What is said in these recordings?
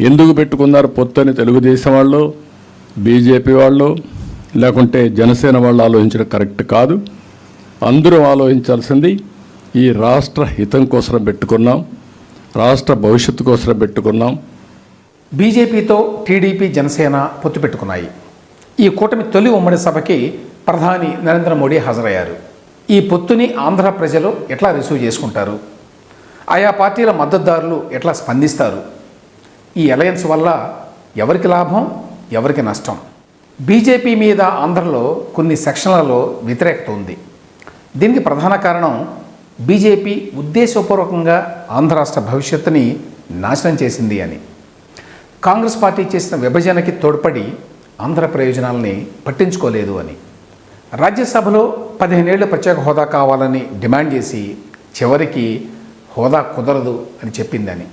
ఎందుకు పెట్టుకున్నారు పొత్తు అని తెలుగుదేశం వాళ్ళు బీజేపీ వాళ్ళు లేకుంటే జనసేన వాళ్ళు ఆలోచించడం కరెక్ట్ కాదు. అందరూ ఆలోచించాల్సింది ఈ రాష్ట్ర హితం కోసం పెట్టుకున్నాం రాష్ట్ర భవిష్యత్తు కోసం పెట్టుకున్నాం. బీజేపీతో టీడీపీ జనసేన పొత్తు పెట్టుకున్నాయి. ఈ కూటమి తొలి ఉమ్మడి సభకి ప్రధాని నరేంద్ర మోడీ హాజరయ్యారు. ఈ పొత్తుని ఆంధ్ర ప్రజలు ఎట్లా రిసీవ్ చేసుకుంటారు? ఆయా పార్టీల మద్దతుదారులు ఎట్లా స్పందిస్తారు? ఈ అలయన్స్ వల్ల ఎవరికి లాభం? ఎవరికి నష్టం? బీజేపీ మీద ఆంధ్రలో కొన్ని సెక్షన్లలో వ్యతిరేకత ఉంది. దీనికి ప్రధాన కారణం బీజేపీ ఉద్దేశపూర్వకంగా ఆంధ్ర రాష్ట్ర భవిష్యత్తుని నాశనం చేసింది అని. కాంగ్రెస్ పార్టీ చేసిన విభజనకి తోడ్పడి ఆంధ్ర ప్రయోజనాలని పట్టించుకోలేదు అని. రాజ్యసభలో పదిహేనేళ్ళ ప్రత్యేక హోదా కావాలని డిమాండ్ చేసి చివరికి హోదా కుదరదు అని చెప్పిందని.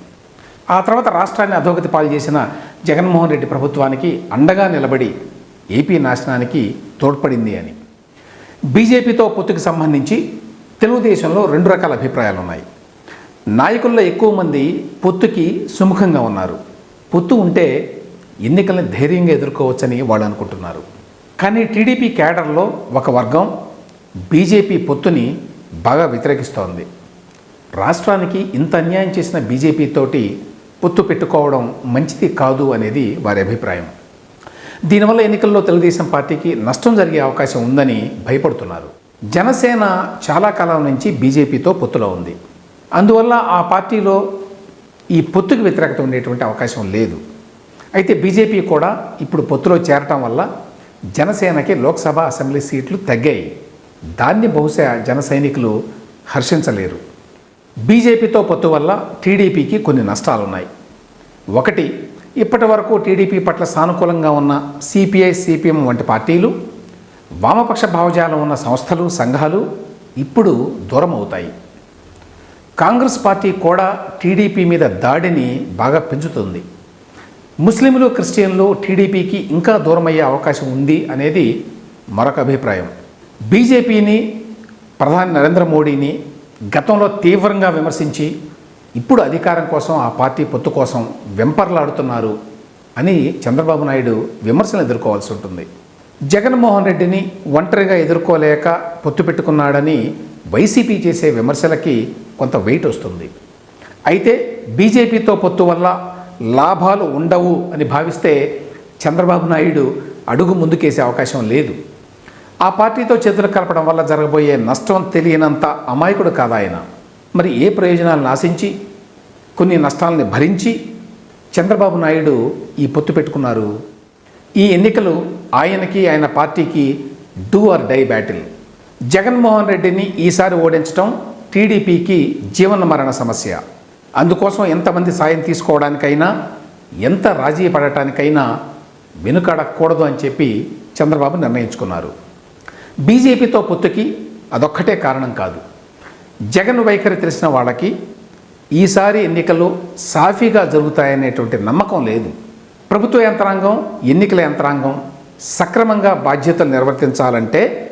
ఆ తర్వాత రాష్ట్రాన్ని అధోగతి పాలు చేసిన జగన్మోహన్ రెడ్డి ప్రభుత్వానికి అండగా నిలబడి ఏపీ నాశనానికి తోడ్పడింది అని. బీజేపీతో పొత్తుకు సంబంధించి తెలుగుదేశంలో రెండు రకాల అభిప్రాయాలు ఉన్నాయి నాయకుల్లో ఎక్కువ మంది పొత్తుకి సుముఖంగా ఉన్నారు. పొత్తు ఉంటే ఎన్నికల్ని ధైర్యంగా ఎదుర్కోవచ్చని వాళ్ళు అనుకుంటున్నారు. కానీ టీడీపీ క్యాడర్లో ఒక వర్గం బీజేపీ పొత్తుని బాగా వ్యతిరేకిస్తోంది. రాష్ట్రానికి ఇంత అన్యాయం చేసిన బీజేపీ తోటి పొత్తు పెట్టుకోవడం మంచిది కాదు అనేది వారి అభిప్రాయం. దీనివల్ల ఎన్నికల్లో తెలుగుదేశం పార్టీకి నష్టం జరిగే అవకాశం ఉందని భయపడుతున్నారు. జనసేన చాలా కాలం నుంచి బీజేపీతో పొత్తులో ఉంది. అందువల్ల ఆ పార్టీలో ఈ పొత్తుకు వ్యతిరేకత ఉండేటువంటి అవకాశం లేదు. అయితే బీజేపీ కూడా ఇప్పుడు పొత్తులో చేరటం వల్ల జనసేనకి లోక్సభ అసెంబ్లీ సీట్లు తగ్గాయి. దాన్ని బహుశా జన సైనికులు హర్షించలేరు. బీజేపీతో పొత్తు వల్ల టీడీపీకి కొన్ని నష్టాలున్నాయి. ఒకటి ఇప్పటి వరకు టీడీపీ పట్ల సానుకూలంగా ఉన్న సిపిఐ సిపిఎం వంటి పార్టీలు వామపక్ష భావజాలం ఉన్న సంస్థలు సంఘాలు ఇప్పుడు దూరం అవుతాయి కాంగ్రెస్ పార్టీ కూడా టీడీపీ మీద దాడిని బాగా పెంచుతుంది. ముస్లింలు క్రిస్టియన్లు టీడీపీకి ఇంకా దూరమయ్యే అవకాశం ఉంది అనేది మరొక అభిప్రాయం. బీజేపీని ప్రధాని నరేంద్ర మోడీని గతంలో తీవ్రంగా విమర్శించి ఇప్పుడు అధికారం కోసం ఆ పార్టీ పొత్తు కోసం వెంపర్లాడుతున్నారు అని చంద్రబాబు నాయుడు విమర్శలు ఎదుర్కోవాల్సి ఉంటుంది. జగన్మోహన్ రెడ్డిని ఒంటరిగా ఎదుర్కోలేక పొత్తు పెట్టుకున్నాడని వైసీపీ చేసే విమర్శలకి కొంత వెయిట్ వస్తుంది. అయితే బీజేపీతో పొత్తు వల్ల లాభాలు ఉండవు అని భావిస్తే చంద్రబాబు నాయుడు అడుగు ముందుకేసే అవకాశం లేదు. ఆ పార్టీతో చేతులు కలపడం వల్ల జరగబోయే నష్టం తెలియనంత అమాయకుడు కాదు ఆయన. మరి ఏ ప్రయోజనాలను ఆశించి కొన్ని నష్టాలని భరించి చంద్రబాబు నాయుడు ఈ పొత్తు పెట్టుకున్నారు? ఈ ఎన్నికలు ఆయనకి ఆయన పార్టీకి do or die battle. Jaganmohan రెడ్డిని ఈసారి ఓడించడం టీడీపీకి జీవన మరణ సమస్య. అందుకోసం ఎంతమంది సాయం తీసుకోవడానికైనా ఎంత రాజీ పడటానికైనా వెనుకాడకూడదు అని చెప్పి చంద్రబాబు నిర్ణయించుకున్నారు. బీజేపీతో పొత్తుకి అదొక్కటే కారణం కాదు. జగన్ వైఖరి తెలిసిన వాళ్ళకి ఈసారి ఎన్నికలు సాఫీగా జరుగుతాయనేటువంటి నమ్మకం లేదు. ప్రభుత్వ యంత్రాంగం ఎన్నికల యంత్రాంగం సక్రమంగా బాధ్యతలు నిర్వర్తించాలంటే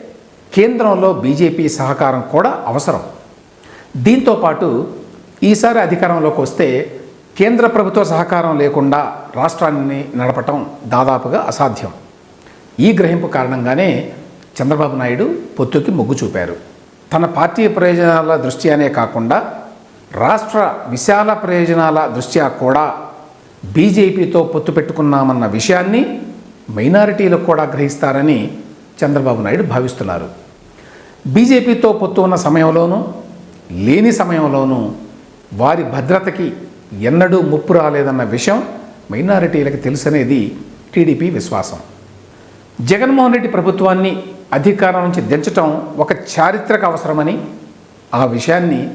కేంద్రంలో బీజేపీ సహకారం కూడా అవసరం. దీంతో పాటు ఈసారి అధికారంలోకి వస్తే కేంద్ర ప్రభుత్వ సహకారం లేకుండా రాష్ట్రాన్ని నడపటం దాదాపుగా అసాధ్యం. ఈ గ్రహింపు కారణంగానే చంద్రబాబు నాయుడు పొత్తుకి మొగ్గు చూపారు. తన పార్టీ ప్రయోజనాల దృష్ట్యానే కాకుండా రాష్ట్ర విశాల ప్రయోజనాల దృష్ట్యా కూడా బీజేపీతో పొత్తు పెట్టుకున్నామన్న విషయాన్ని మైనారిటీలకు కూడా గ్రహిస్తారని చంద్రబాబు నాయుడు భావిస్తున్నారు. బీజేపీతో పొత్తు ఉన్న సమయంలోనూ లేని సమయంలోనూ వారి భద్రతకి ఎన్నడూ ముప్పు రాలేదన్న విషయం మైనారిటీలకు తెలుసనేది టీడీపీ విశ్వాసం. జగన్మోహన్ రెడ్డి ప్రభుత్వాన్ని అధికారం నుంచి దించటం ఒక చారిత్రక అవసరమని ఆ విషయాన్ని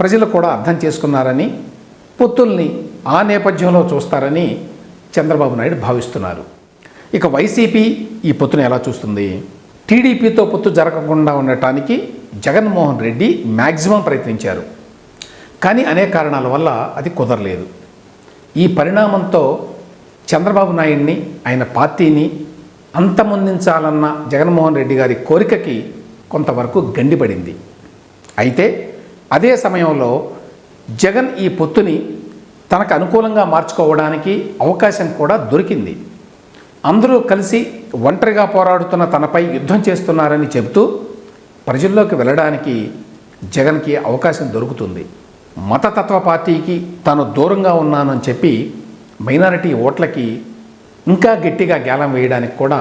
ప్రజలు కూడా అర్థం చేసుకున్నారని పొత్తుల్ని ఆ నేపథ్యంలో చూస్తారని చంద్రబాబు నాయుడు భావిస్తున్నారు. ఇక వైసీపీ ఈ పొత్తును ఎలా చూస్తుంది? టీడీపీతో పొత్తు జరగకుండా ఉండటానికి జగన్మోహన్ రెడ్డి మ్యాక్సిమం ప్రయత్నించారు. కానీ అనేక కారణాల వల్ల అది కుదరలేదు. ఈ పరిణామంతో చంద్రబాబు నాయుడిని ఆయన పార్టీని అంతమొందించాలన్న జగన్మోహన్ రెడ్డి గారి కోరికకి కొంతవరకు గండిపడింది. అయితే అదే సమయంలో జగన్ ఈ పొత్తుని తనకు అనుకూలంగా మార్చుకోవడానికి అవకాశం కూడా దొరికింది. అందరూ కలిసి ఒంటరిగా పోరాడుతున్న తనపై యుద్ధం చేస్తున్నారని చెబుతూ ప్రజల్లోకి వెళ్ళడానికి జగన్కి అవకాశం దొరుకుతుంది. మతతత్వ పార్టీకి తాను దూరంగా ఉన్నానని చెప్పి మైనారిటీ ఓట్లకి ఇంకా గట్టిగా గేలం వేయడానికి కూడా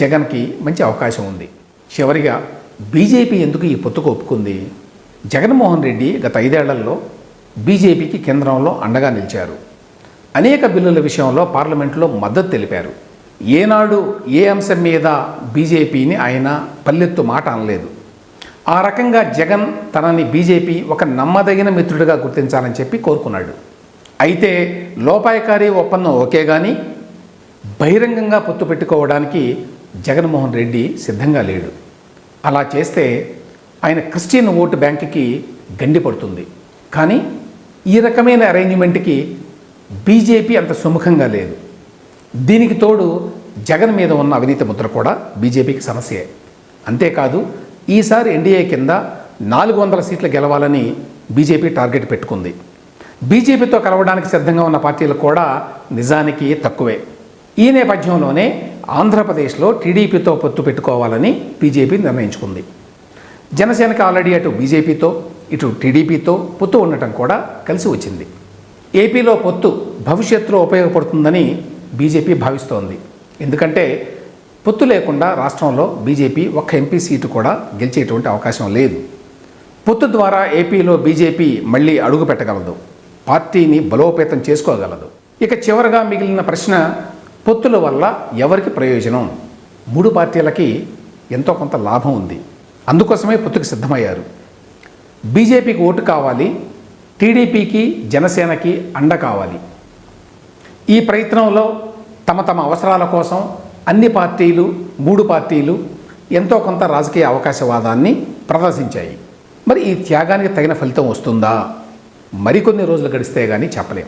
జగన్కి మంచి అవకాశం ఉంది. చివరిగా బీజేపీ ఎందుకు ఈ పొత్తుకు ఒప్పుకుంది? జగన్మోహన్ రెడ్డి గత ఐదేళ్ళలో బీజేపీకి కేంద్రంలో అండగా నిలిచారు. అనేక బిల్లుల విషయంలో పార్లమెంట్లో మద్దతు తెలిపారు. ఏనాడు ఏ అంశం మీద బీజేపీని ఆయన పల్లెత్తు మాట అనలేదు. ఆ రకంగా జగన్ తనని బీజేపీ ఒక నమ్మదగిన మిత్రుడిగా గుర్తించాలని చెప్పి కోరుకున్నాడు. అయితే లోపాయకారి ఒప్పందం ఓకే కానీ బహిరంగంగా పొత్తు పెట్టుకోవడానికి జగన్మోహన్ రెడ్డి సిద్ధంగా లేడు. అలా చేస్తే ఆయన క్రిస్టియన్ ఓటు బ్యాంకుకి గండి పడుతుంది. కానీ ఈ రకమైన అరేంజ్మెంట్కి బీజేపీ అంత సుముఖంగా లేదు. దీనికి తోడు జగన్ మీద ఉన్న అవినీతి ముద్ర కూడా బీజేపీకి సమస్యే. అంతేకాదు ఈసారి ఎన్డీఏ కింద నాలుగు వందల సీట్లు గెలవాలని బీజేపీ టార్గెట్ పెట్టుకుంది. బీజేపీతో కలవడానికి సిద్ధంగా ఉన్న పార్టీలు కూడా నిజానికి తక్కువే. ఈ నేపథ్యంలోనే ఆంధ్రప్రదేశ్లో టీడీపీతో పొత్తు పెట్టుకోవాలని బీజేపీ నిర్ణయించుకుంది. జనసేనకు ఆల్రెడీ అటు బీజేపీతో ఇటు టీడీపీతో పొత్తు ఉండటం కూడా కలిసి వచ్చింది. ఏపీలో పొత్తు భవిష్యత్తులో ఉపయోగపడుతుందని బీజేపీ భావిస్తోంది. ఎందుకంటే పొత్తు లేకుండా రాష్ట్రంలో బీజేపీ ఒక్క ఎంపీ సీటు కూడా గెలిచేటువంటి అవకాశం లేదు. పొత్తు ద్వారా ఏపీలో బీజేపీ మళ్ళీ అడుగు పెట్టగలదు. పార్టీని బలోపేతం చేసుకోగలదు. ఇక చివరగా మిగిలిన ప్రశ్న పొత్తుల వల్ల ఎవరికి ప్రయోజనం? మూడు పార్టీలకి ఎంతో కొంత లాభం ఉంది. అందుకోసమే పొత్తుకు సిద్ధమయ్యారు. బీజేపీకి ఓటు కావాలి టీడీపీకి జనసేనకి అండ కావాలి. ఈ ప్రయత్నంలో తమ తమ అవసరాల కోసం అన్ని పార్టీలు మూడు పార్టీలు ఎంతో కొంత రాజకీయ అవకాశవాదాన్ని ప్రదర్శించాయి. మరి ఈ త్యాగానికి తగిన ఫలితం వస్తుందా? మరికొన్ని రోజులు గడిస్తే కానీ చెప్పలేం.